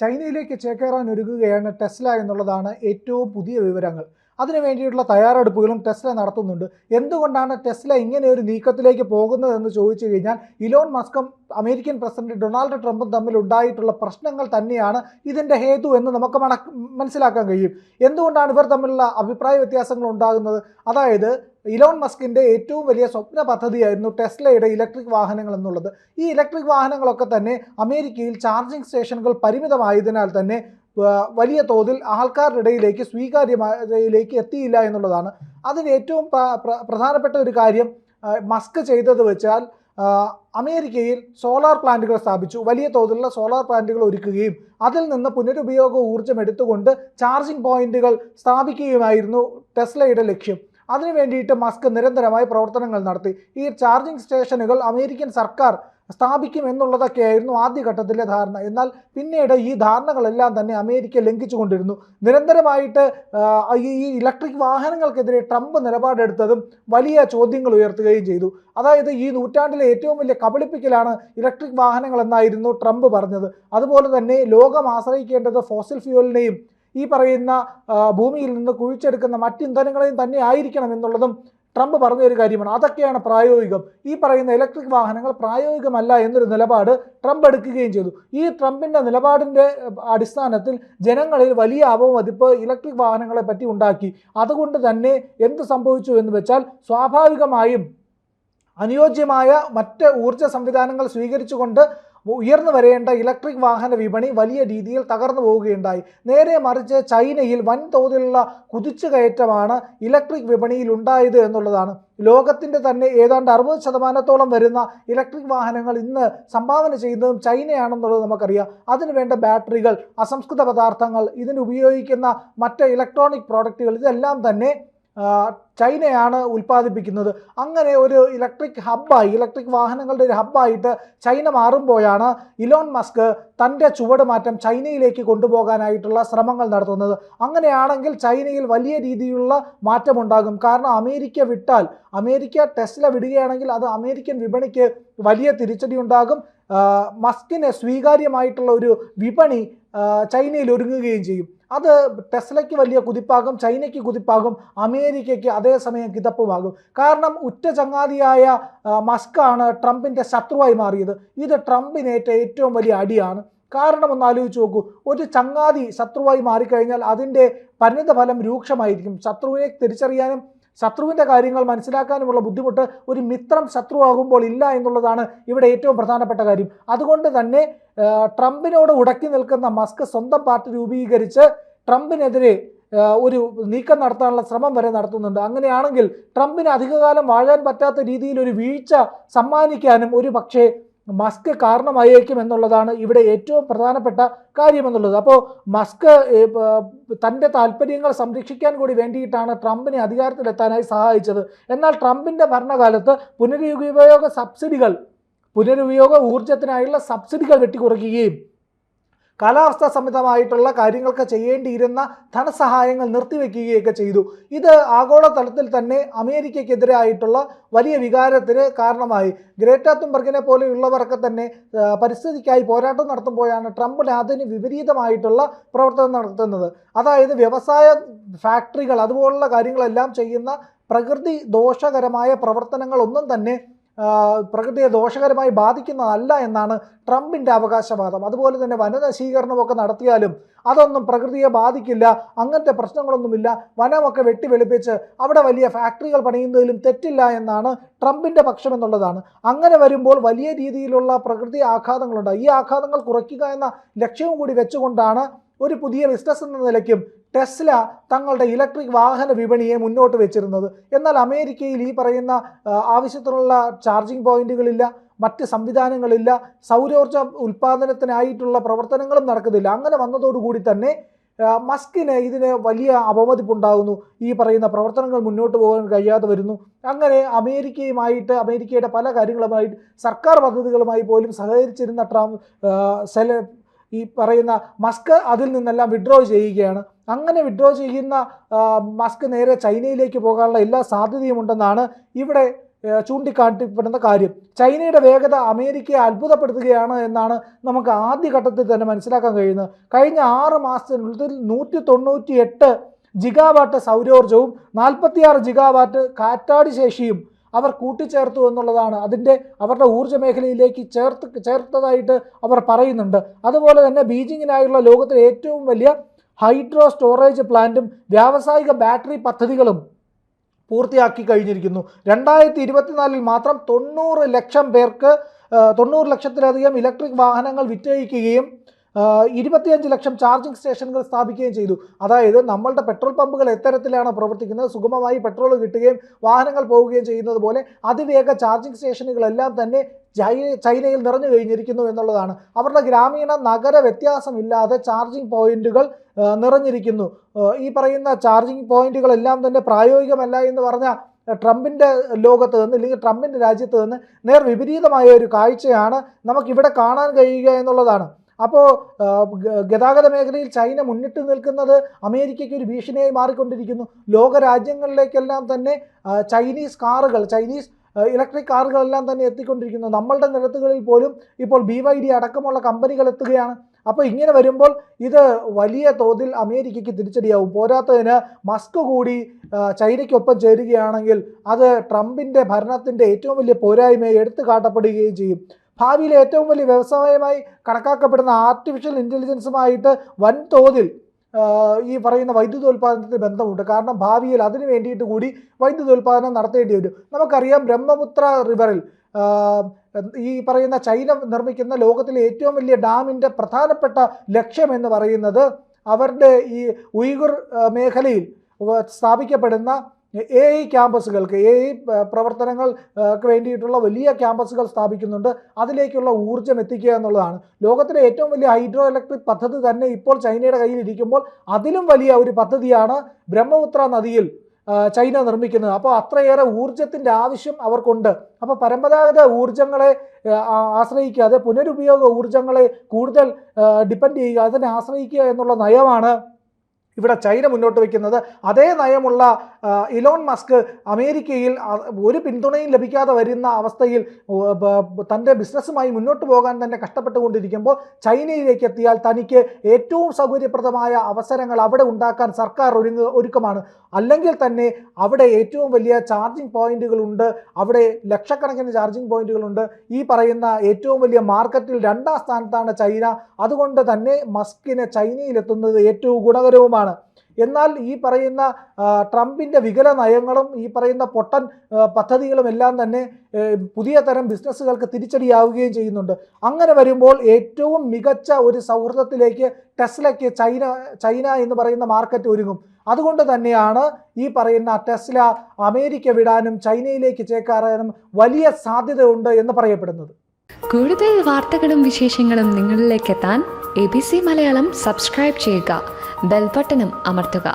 ചൈനയിലേക്ക് ചേക്കേറാൻ ഒരുങ്ങുകയാണ് ടെസ്ല എന്നുള്ളതാണ് ഏറ്റവും പുതിയ വിവരങ്ങൾ. അതിനു വേണ്ടിയിട്ടുള്ള തയ്യാറെടുപ്പുകളും ടെസ്ല നടത്തുന്നുണ്ട്. എന്തുകൊണ്ടാണ് ടെസ്ല ഇങ്ങനെ ഒരു നീക്കത്തിലേക്ക് പോകുന്നതെന്ന് ചോദിച്ചു കഴിഞ്ഞാൽ ഇലോൺ മസ്കും അമേരിക്കൻ പ്രസിഡന്റ് ഡൊണാൾഡ് ട്രംപും തമ്മിൽ ഉണ്ടായിട്ടുള്ള പ്രശ്നങ്ങൾ തന്നെയാണ് ഇതിന്റെ ഹേതു എന്ന് നമുക്ക് മനസ്സിലാക്കാൻ കഴിയും. എന്തുകൊണ്ടാണ് ഇവർ തമ്മിലുള്ള അഭിപ്രായ വ്യത്യാസങ്ങൾ ഉണ്ടാകുന്നത്? അതായത് ഇലോൺ മസ്കിന്റെ ഏറ്റവും വലിയ സ്വപ്ന പദ്ധതിയായിരുന്നു ടെസ്ലയുടെ ഇലക്ട്രിക് വാഹനങ്ങൾ എന്നുള്ളത്. ഈ ഇലക്ട്രിക് വാഹനങ്ങളൊക്കെ തന്നെ അമേരിക്കയിൽ ചാർജിംഗ് സ്റ്റേഷനുകൾ പരിമിതമായതിനാൽ തന്നെ വലിയ തോതിൽ ആൾക്കാരുടെ ഇടയിലേക്ക് സ്വീകാര്യമായതിലേക്ക് എത്തിയില്ല എന്നുള്ളതാണ്. അതിന് ഏറ്റവും പ്ര- പ്ര- പ്രധാനപ്പെട്ട ഒരു കാര്യം മസ്ക് ചെയ്തത് വെച്ചാൽ അമേരിക്കയിൽ സോളാർ പ്ലാന്റുകൾ സ്ഥാപിച്ചു. വലിയ തോതിലുള്ള സോളാർ പ്ലാന്റുകൾ ഒരുക്കുകയും അതിൽ നിന്ന് പുനരുപയോഗ ഊർജം എടുത്തുകൊണ്ട് ചാർജിംഗ് പോയിന്റുകൾ സ്ഥാപിക്കുകയുമായിരുന്നു ടെസ്ലയുടെ ലക്ഷ്യം. അതിനു വേണ്ടിയിട്ട് മസ്ക് നിരന്തരമായി പ്രവർത്തനങ്ങൾ നടത്തി. ഈ ചാർജിംഗ് സ്റ്റേഷനുകൾ അമേരിക്കൻ സർക്കാർ സ്ഥാപിക്കും എന്നുള്ളതൊക്കെയായിരുന്നു ആദ്യഘട്ടത്തിലെ ധാരണ. എന്നാൽ പിന്നീട് ഈ ധാരണകളെല്ലാം തന്നെ അമേരിക്ക ലംഘിച്ചുകൊണ്ടിരുന്നു. നിരന്തരമായിട്ട് ഈ ഇലക്ട്രിക് വാഹനങ്ങൾക്കെതിരെ ട്രംപ് നിലപാടെടുത്തതും വലിയ ചോദ്യങ്ങൾ ഉയർത്തുകയും ചെയ്തു. അതായത് ഈ നൂറ്റാണ്ടിലെ ഏറ്റവും വലിയ കബളിപ്പിക്കലാണ് ഇലക്ട്രിക് വാഹനങ്ങൾ എന്നായിരുന്നു ട്രംപ് പറഞ്ഞത്. അതുപോലെ തന്നെ ലോകം ആശ്രയിക്കേണ്ടത് ഫോസിൽ ഫ്യൂവലിനെയും ഈ പറയുന്ന ഭൂമിയിൽ നിന്ന് കുഴിച്ചെടുക്കുന്ന മറ്റ് ഇന്ധനങ്ങളെയും തന്നെ ആയിരിക്കണം എന്നുള്ളതും ട്രംപ് പറഞ്ഞ ഒരു കാര്യമാണ്. അതൊക്കെയാണ് പ്രായോഗികം. ഈ പറയുന്ന ഇലക്ട്രിക് വാഹനങ്ങൾ പ്രായോഗികമല്ല എന്നൊരു നിലപാട് ട്രംപ് എടുക്കുകയും ചെയ്തു. ഈ ട്രംപിന്റെ നിലപാടിന്റെ അടിസ്ഥാനത്തിൽ ജനങ്ങളിൽ വലിയ അപമതിപ്പ് ഇലക്ട്രിക് വാഹനങ്ങളെ പറ്റി ഉണ്ടാക്കി. അതുകൊണ്ട് തന്നെ എന്ത് സംഭവിച്ചു എന്ന് വെച്ചാൽ സ്വാഭാവികമായും അനുയോജ്യമായ മറ്റ് ഊർജ സംവിധാനങ്ങൾ സ്വീകരിച്ചുകൊണ്ട് ഉയർന്നു വരേണ്ട ഇലക്ട്രിക് വാഹന വിപണി വലിയ രീതിയിൽ തകർന്നു പോവുകയുണ്ടായി. നേരെ മറിച്ച് ചൈനയിൽ വൻതോതിലുള്ള കുതിച്ചുകയറ്റമാണ് ഇലക്ട്രിക് വിപണിയിൽ ഉണ്ടായത് എന്നുള്ളതാണ്. ലോകത്തിന്റെ തന്നെ ഏതാണ്ട് അറുപത് ശതമാനത്തോളം വരുന്ന ഇലക്ട്രിക് വാഹനങ്ങൾ ഇന്ന് സംഭാവന ചെയ്യുന്നതും ചൈനയാണെന്നുള്ളത് നമുക്കറിയാം. അതിന് വേണ്ട ബാറ്ററികൾ അസംസ്കൃത പദാർത്ഥങ്ങൾ ഇതിന് ഉപയോഗിക്കുന്ന മറ്റ് ഇലക്ട്രോണിക് പ്രോഡക്റ്റുകൾ ഇതെല്ലാം തന്നെ ചൈനയാണ് ഉൽപ്പാദിപ്പിക്കുന്നത്. അങ്ങനെ ഒരു ഇലക്ട്രിക് ഹബ്ബായി ഇലക്ട്രിക് വാഹനങ്ങളുടെ ഒരു ഹബ്ബായിട്ട് ചൈന മാറുമ്പോഴാണ് ഇലോൺ മസ്ക് തന്റെ ചുവട് മാറ്റം ചൈനയിലേക്ക് കൊണ്ടുപോകാനായിട്ടുള്ള ശ്രമങ്ങൾ നടത്തുന്നത്. അങ്ങനെയാണെങ്കിൽ ചൈനയിൽ വലിയ രീതിയിലുള്ള മാറ്റമുണ്ടാകും. കാരണം അമേരിക്ക വിട്ടാൽ അമേരിക്ക ടെസ്ല വിടുകയാണെങ്കിൽ അത് അമേരിക്കൻ വിപണിക്ക് വലിയ തിരിച്ചടി ഉണ്ടാകും. മസ്കിന് സ്വീകാര്യമായിട്ടുള്ള ഒരു വിപണി ചൈനയിൽ ഒരുങ്ങുകയും ചെയ്യും. അത് ടെസ്ലയ്ക്ക് വലിയ കുതിപ്പാകും ചൈനയ്ക്ക് കുതിപ്പാകും അമേരിക്കയ്ക്ക് അതേസമയം കിതപ്പുമാകും. കാരണം ഉറ്റ ചങ്ങാതിയായ മസ്കാണ് ട്രംപിന്റെ ശത്രുവായി മാറിയത്. ഇത് ട്രംപിനേറ്റ ഏറ്റവും വലിയ അടിയാണ്. കാരണം ഒന്ന് ആലോചിച്ച് നോക്കൂ. ഒരു ചങ്ങാതി ശത്രുവായി മാറിക്കഴിഞ്ഞാൽ അതിന്റെ പരിണിത ഫലം രൂക്ഷമായിരിക്കും. ശത്രുവിനെ തിരിച്ചറിയാനും ശത്രുവിന്റെ കാര്യങ്ങൾ മനസ്സിലാക്കാനുമുള്ള ബുദ്ധിമുട്ട് ഒരു മിത്രം ശത്രുവാകുമ്പോൾ ഇല്ല എന്നുള്ളതാണ് ഇവിടെ ഏറ്റവും പ്രധാനപ്പെട്ട കാര്യം. അതുകൊണ്ട് തന്നെ ട്രംപിനോട് ഉടക്കി നിൽക്കുന്ന മസ്ക് സ്വന്തം പാർട്ടി രൂപീകരിച്ച് ട്രംപിനെതിരെ ഒരു നീക്കം നടത്താനുള്ള ശ്രമം വരെ നടത്തുന്നുണ്ട്. അങ്ങനെയാണെങ്കിൽ ട്രംപിന് അധികകാലം വാഴാൻ പറ്റാത്ത രീതിയിൽ ഒരു വീഴ്ച സമ്മാനിക്കാനും ഒരു പക്ഷേ മസ്ക് കാരണമായേക്കും എന്നുള്ളതാണ് ഇവിടെ ഏറ്റവും പ്രധാനപ്പെട്ട കാര്യമെന്നുള്ളത് അപ്പോൾ മസ്ക് തന്റെ താല്പര്യങ്ങൾ സംരക്ഷിക്കാൻ കൂടി വേണ്ടിയിട്ടാണ് ട്രംപിനെ അധികാരത്തിലെത്താനായി സഹായിച്ചത്. എന്നാൽ ട്രംപിന്റെ ഭരണകാലത്ത് പുനരുപയോഗ സബ്സിഡികൾ പുനരുപയോഗ ഊർജത്തിനായുള്ള സബ്സിഡികൾ വെട്ടിക്കുറയ്ക്കുകയും കാലാവസ്ഥാ സംബന്ധമായിട്ടുള്ള കാര്യങ്ങൾക്ക് ചെയ്യേണ്ടിയിരുന്ന ധനസഹായങ്ങൾ നിർത്തിവെക്കുകയൊക്കെ ചെയ്തു. ഇത് ആഗോളതലത്തിൽ തന്നെ അമേരിക്കയ്ക്കെതിരായിട്ടുള്ള വലിയ വികാരത്തിന് കാരണമായി. ഗ്രേറ്റ തുംബർഗിനെ പോലെയുള്ളവരൊക്കെ തന്നെ പരിസ്ഥിതിക്കായി പോരാട്ടം നടത്തുമ്പോഴാണ് ട്രംപിന് അതിന് വിപരീതമായിട്ടുള്ള പ്രവർത്തനം നടത്തുന്നത്. അതായത് വ്യവസായ ഫാക്ടറികൾ അതുപോലുള്ള കാര്യങ്ങളെല്ലാം ചെയ്യുന്ന പ്രകൃതി ദോഷകരമായ പ്രവർത്തനങ്ങളൊന്നും തന്നെ പ്രകൃതിയെ ദോഷകരമായി ബാധിക്കുന്നതല്ല എന്നാണ് ട്രംപിന്റെ അവകാശവാദം. അതുപോലെ തന്നെ വനനശീകരണമൊക്കെ നടത്തിയാലും അതൊന്നും പ്രകൃതിയെ ബാധിക്കില്ല അങ്ങനത്തെ പ്രശ്നങ്ങളൊന്നുമില്ല. വനമൊക്കെ വെട്ടി വെളുപ്പിച്ച് അവിടെ വലിയ ഫാക്ടറികൾ പണിയുന്നതിലും തെറ്റില്ല എന്നാണ് ട്രംപിന്റെ പക്ഷം എന്നുള്ളതാണ്. അങ്ങനെ വരുമ്പോൾ വലിയ രീതിയിലുള്ള പ്രകൃതി ആഘാതങ്ങളുണ്ട്. ഈ ആഘാതങ്ങൾ കുറയ്ക്കുക എന്ന ലക്ഷ്യവും കൂടി വെച്ചുകൊണ്ടാണ് ഒരു പുതിയ ബിസിനസ് എന്ന നിലയ്ക്കും ടെസ്ല തങ്ങളുടെ ഇലക്ട്രിക് വാഹന വിപണിയെ മുന്നോട്ട് വെച്ചിരുന്നത്. എന്നാൽ അമേരിക്കയിൽ ഈ പറയുന്ന ആവശ്യത്തിനുള്ള ചാർജിംഗ് പോയിന്റുകളില്ല മറ്റ് സംവിധാനങ്ങളില്ല സൗരോർജ ഉൽപ്പാദനത്തിനായിട്ടുള്ള പ്രവർത്തനങ്ങളും നടക്കുന്നില്ല. അങ്ങനെ വന്നതോടുകൂടി തന്നെ മസ്കിന് ഇതിന് വലിയ അപമതിപ്പുണ്ടാകുന്നു ഈ പറയുന്ന പ്രവർത്തനങ്ങൾ മുന്നോട്ട് പോകാൻ കഴിയാതെ വരുന്നു. അങ്ങനെ അമേരിക്കയുമായിട്ട് അമേരിക്കയുടെ പല കാര്യങ്ങളുമായിട്ട് സർക്കാർ പദ്ധതികളുമായി പോലും സഹകരിച്ചിരുന്ന ട്രാം സെല ഈ പറയുന്ന മസ്ക് അതിൽ നിന്നെല്ലാം വിഡ്രോ ചെയ്യുകയാണ്. അങ്ങനെ വിഡ്രോ ചെയ്യുന്ന മസ്ക് നേരെ ചൈനയിലേക്ക് പോകാനുള്ള എല്ലാ സാധ്യതയും ഉണ്ടെന്നാണ് ഇവിടെ ചൂണ്ടിക്കാട്ടിപ്പെടുന്ന കാര്യം. ചൈനയുടെ വേഗത അമേരിക്കയെ അത്ഭുതപ്പെടുത്തുകയാണ് എന്നാണ് നമുക്ക് ആദ്യഘട്ടത്തിൽ തന്നെ മനസ്സിലാക്കാൻ കഴിയുന്നത്. കഴിഞ്ഞ ആറ് മാസത്തിനുള്ളിൽ നൂറ്റി തൊണ്ണൂറ്റി എട്ട് ജിഗാവാട്ട് സൗരോർജവും നാൽപ്പത്തിയാറ് ജിഗാവാട്ട് കാറ്റാടി ശേഷിയും അവർ കൂട്ടിച്ചേർത്തു എന്നുള്ളതാണ്. അതിന്റെ അവരുടെ ഊർജ മേഖലയിലേക്ക് ചേർത്ത് ചേർത്തതായിട്ട് അവർ പറയുന്നുണ്ട്. അതുപോലെ തന്നെ ബീജിങ്ങിനായുള്ള ലോകത്തിലെ ഏറ്റവും വലിയ ഹൈഡ്രോ സ്റ്റോറേജ് പ്ലാന്റും വ്യാവസായിക ബാറ്ററി പദ്ധതികളും പൂർത്തിയാക്കി കഴിഞ്ഞിരിക്കുന്നു. രണ്ടായിരത്തി ഇരുപത്തിനാലിൽ മാത്രം തൊണ്ണൂറ് ലക്ഷം പേർക്ക് തൊണ്ണൂറ് ലക്ഷത്തിലധികം ഇലക്ട്രിക് വാഹനങ്ങൾ വിറ്റഴിക്കുകയും ഇരുപത്തിയഞ്ച് ലക്ഷം ചാർജിംഗ് സ്റ്റേഷനുകൾ സ്ഥാപിക്കുകയും ചെയ്തു. അതായത് നമ്മളുടെ പെട്രോൾ പമ്പുകൾ എത്തരത്തിലാണ് പ്രവർത്തിക്കുന്നത്. സുഗമമായി പെട്രോൾ കിട്ടുകയും വാഹനങ്ങൾ പോവുകയും ചെയ്യുന്നത് പോലെ അതിവേഗ ചാർജിംഗ് സ്റ്റേഷനുകളെല്ലാം തന്നെ ചൈനയിൽ നിറഞ്ഞു കഴിഞ്ഞിരിക്കുന്നു എന്നുള്ളതാണ്. അവരുടെ ഗ്രാമീണ നഗര വ്യത്യാസമില്ലാതെ ചാർജിംഗ് പോയിന്റുകൾ നിറഞ്ഞിരിക്കുന്നു. ഈ പറയുന്ന ചാർജിംഗ് പോയിന്റുകളെല്ലാം തന്നെ പ്രായോഗികമല്ല എന്ന് പറഞ്ഞ ട്രംപിന്റെ ലോകത്ത് നിന്ന് അല്ലെങ്കിൽ ട്രംപിന്റെ രാജ്യത്ത് നിന്ന് നേർ വിപരീതമായ ഒരു കാഴ്ചയാണ് നമുക്കിവിടെ കാണാൻ കഴിയുക എന്നുള്ളതാണ്. അപ്പോൾ ഗതാഗത മേഖലയിൽ ചൈന മുന്നിട്ട് നിൽക്കുന്നത് അമേരിക്കയ്ക്ക് ഒരു ഭീഷണിയായി മാറിക്കൊണ്ടിരിക്കുന്നു. ലോക രാജ്യങ്ങളിലേക്കെല്ലാം തന്നെ ചൈനീസ് കാറുകൾ ചൈനീസ് ഇലക്ട്രിക് കാറുകളെല്ലാം തന്നെ എത്തിക്കൊണ്ടിരിക്കുന്നു. നമ്മളുടെ നിരത്തുകളിൽ പോലും ഇപ്പോൾ ബി വൈ ഡി അടക്കമുള്ള കമ്പനികൾ എത്തുകയാണ്. അപ്പോൾ ഇങ്ങനെ വരുമ്പോൾ ഇത് വലിയ തോതിൽ അമേരിക്കയ്ക്ക് തിരിച്ചടിയാവും. പോരാത്തതിന് മസ്ക് കൂടി ചൈനയ്ക്കൊപ്പം ചേരുകയാണെങ്കിൽ അത് ട്രംപിന്റെ ഭരണത്തിന്റെ ഏറ്റവും വലിയ പോരായ്മയെ എടുത്തു കാട്ടപ്പെടുകയും ചെയ്യും. ഭാവിയിലെ ഏറ്റവും വലിയ വ്യവസായമായി കണക്കാക്കപ്പെടുന്ന ആർട്ടിഫിഷ്യൽ ഇന്റലിജൻസുമായിട്ട് വൻതോതിൽ ഈ പറയുന്ന വൈദ്യുതോൽപാദനത്തിന് ബന്ധമുണ്ട്. കാരണം ഭാവിയിൽ അതിന് വേണ്ടിയിട്ട് കൂടി വൈദ്യുതോൽപാദനം നടത്തേണ്ടി വരും. നമുക്കറിയാം ബ്രഹ്മപുത്ര റിവറിൽ ഈ പറയുന്ന ചൈന നിർമ്മിക്കുന്ന ലോകത്തിലെ ഏറ്റവും വലിയ ഡാമിന്റെ പ്രധാനപ്പെട്ട ലക്ഷ്യം എന്ന് പറയുന്നത് അവരുടെ ഈ ഉയ്ഗുർ മേഖലയിൽ സ്ഥാപിക്കപ്പെടുന്ന എ ഐ ക്യാമ്പസുകൾക്ക് എ ഐ പ്രവർത്തനങ്ങൾക്ക് വേണ്ടിയിട്ടുള്ള വലിയ ക്യാമ്പസുകൾ സ്ഥാപിക്കുന്നുണ്ട്. അതിലേക്കുള്ള ഊർജം എത്തിക്കുക എന്നുള്ളതാണ്. ലോകത്തിലെ ഏറ്റവും വലിയ ഹൈഡ്രോ ഇലക്ട്രിക് പദ്ധതി തന്നെ ഇപ്പോൾ ചൈനയുടെ കയ്യിൽ ഇരിക്കുമ്പോൾ അതിലും വലിയ ഒരു പദ്ധതിയാണ് ബ്രഹ്മപുത്ര നദിയിൽ ചൈന നിർമ്മിക്കുന്നത്. അപ്പോൾ അത്രയേറെ ഊർജത്തിന്റെ ആവശ്യം അവർക്കുണ്ട്. അപ്പോൾ പരമ്പരാഗത ഊർജങ്ങളെ ആശ്രയിക്കാതെ പുനരുപയോഗ ഊർജങ്ങളെ കൂടുതൽ ഡിപ്പെൻഡ് ചെയ്യുക അതിനെ ആശ്രയിക്കുക എന്നുള്ള നയമാണ് ഇവിടെ ചൈന മുന്നോട്ട് വയ്ക്കുന്നത്. അതേ നയമുള്ള ഇലോൺ മസ്ക് അമേരിക്കയിൽ ഒരു പിന്തുണയും ലഭിക്കാതെ വരുന്ന അവസ്ഥയിൽ തന്റെ ബിസിനസ്സുമായി മുന്നോട്ട് പോകാൻ തന്നെ കഷ്ടപ്പെട്ടുകൊണ്ടിരിക്കുമ്പോൾ ചൈനയിലേക്ക് എത്തിയാൽ തനിക്ക് ഏറ്റവും സൗകര്യപ്രദമായ അവസരങ്ങൾ അവിടെ ഉണ്ടാക്കാൻ സർക്കാർ ഒരുങ്ങ ഒരുക്കമാണ്. അല്ലെങ്കിൽ തന്നെ അവിടെ ഏറ്റവും വലിയ ചാർജിങ് പോയിന്റുകളുണ്ട് അവിടെ ലക്ഷക്കണക്കിന് ചാർജിങ് പോയിന്റുകളുണ്ട്. ഈ പറയുന്ന ഏറ്റവും വലിയ മാർക്കറ്റിൽ രണ്ടാം സ്ഥാനത്താണ് ചൈന. അതുകൊണ്ട് തന്നെ മസ്കിന് ചൈനയിലെത്തുന്നത് ഏറ്റവും ഗുണകരവുമാണ്. എന്നാൽ ഈ പറയുന്ന ട്രംപിന്റെ വികല നയങ്ങളും ഈ പറയുന്ന പൊട്ടൻ പദ്ധതികളും എല്ലാം തന്നെ പുതിയ തരം ബിസിനസ്സുകൾക്ക് തിരിച്ചടിയാവുകയും ചെയ്യുന്നുണ്ട്. അങ്ങനെ വരുമ്പോൾ ഏറ്റവും മികച്ച ഒരു സൗഹൃദത്തിലേക്ക് ടെസ്ലയ്ക്ക് ചൈന ചൈന എന്ന് പറയുന്ന മാർക്കറ്റ് ഒരുങ്ങും. അതുകൊണ്ട് തന്നെയാണ് ഈ പറയുന്ന ടെസ്ല അമേരിക്ക വിടാനും ചൈനയിലേക്ക് ചേക്കാറാനും വലിയ സാധ്യതയുണ്ട് എന്ന് പറയപ്പെടുന്നത്. കൂടുതൽ വാർത്തകളും വിശേഷങ്ങളും നിങ്ങളിലേക്ക് എത്താൻ A B C Malayalam subscribe ചെയ്യുക. ബെൽബട്ടനും അമർത്തുക